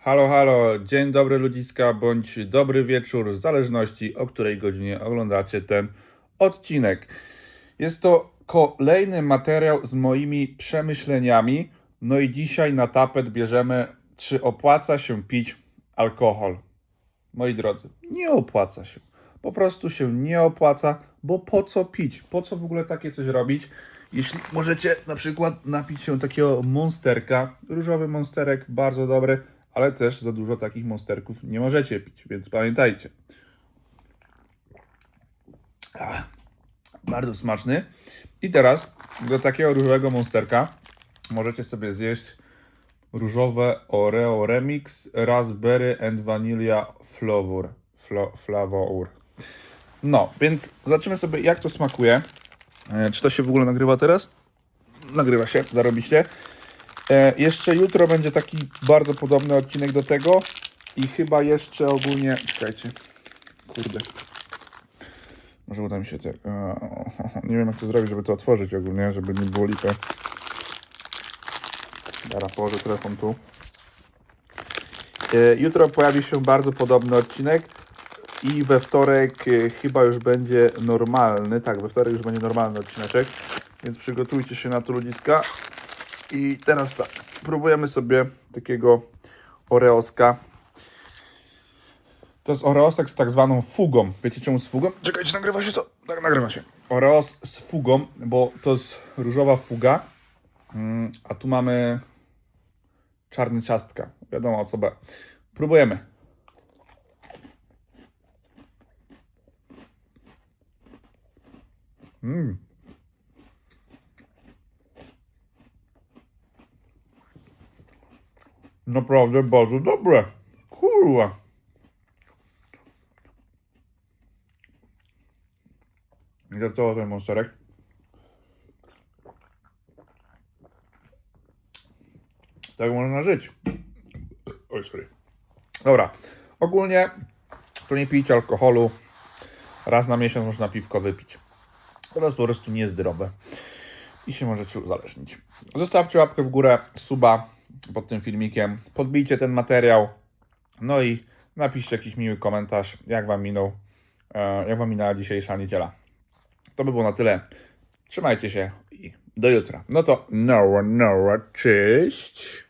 Halo, halo, dzień dobry ludziska, bądź dobry wieczór, w zależności o której godzinie oglądacie ten odcinek. Jest to kolejny materiał z moimi przemyśleniami. No i dzisiaj na tapet bierzemy, czy opłaca się pić alkohol. Moi drodzy, nie opłaca się. Po prostu się nie opłaca, bo po co pić? Po co w ogóle takie coś robić? Jeśli możecie na przykład napić się takiego monsterka, różowy monsterek, bardzo dobry, ale też za dużo takich monsterków nie możecie pić, więc pamiętajcie. Ach, bardzo smaczny. I teraz do takiego różowego monsterka możecie sobie zjeść różowe Oreo Remix Raspberry and Vanilla Flavor. Flavor. No, więc zobaczymy sobie jak to smakuje. E, Czy to się w ogóle nagrywa teraz? Nagrywa się, zarobiście. E, jeszcze jutro będzie taki bardzo podobny odcinek do tego. I chyba jeszcze ogólnie. Czekajcie. Kurde. Może uda mi się te. Nie wiem jak to zrobić, żeby to otworzyć ogólnie, żeby nie było lipy. Dobra, położę telefon tu. E, Jutro pojawi się bardzo podobny odcinek. I we wtorek e, chyba już będzie normalny. Tak, we wtorek już będzie normalny odcineczek. Więc przygotujcie się na to ludziska. I teraz tak, próbujemy sobie takiego Oreoska. To jest Oreosek z tak zwaną fugą. Wiecie czemu z fugą? Czekajcie, nagrywa się to? Tak, nagrywa się. Oreos z fugą, bo to jest różowa fuga. Mm, A tu mamy czarny ciastka. Wiadomo o co B. Próbujemy. Mm. Naprawdę bardzo dobre. Kurwa. I tego ten monsterek. Tak można żyć. Oj, sorry. Dobra. Ogólnie to nie pijcie alkoholu. Raz na miesiąc można piwko wypić. To jest po prostu niezdrowe. I się możecie uzależnić. Zostawcie łapkę w górę, suba pod tym filmikiem. Podbijcie ten materiał. No i napiszcie jakiś miły komentarz, jak wam minął, e, jak wam minęła dzisiejsza niedziela. To by było na tyle. Trzymajcie się i do jutra. No to no, no, cześć.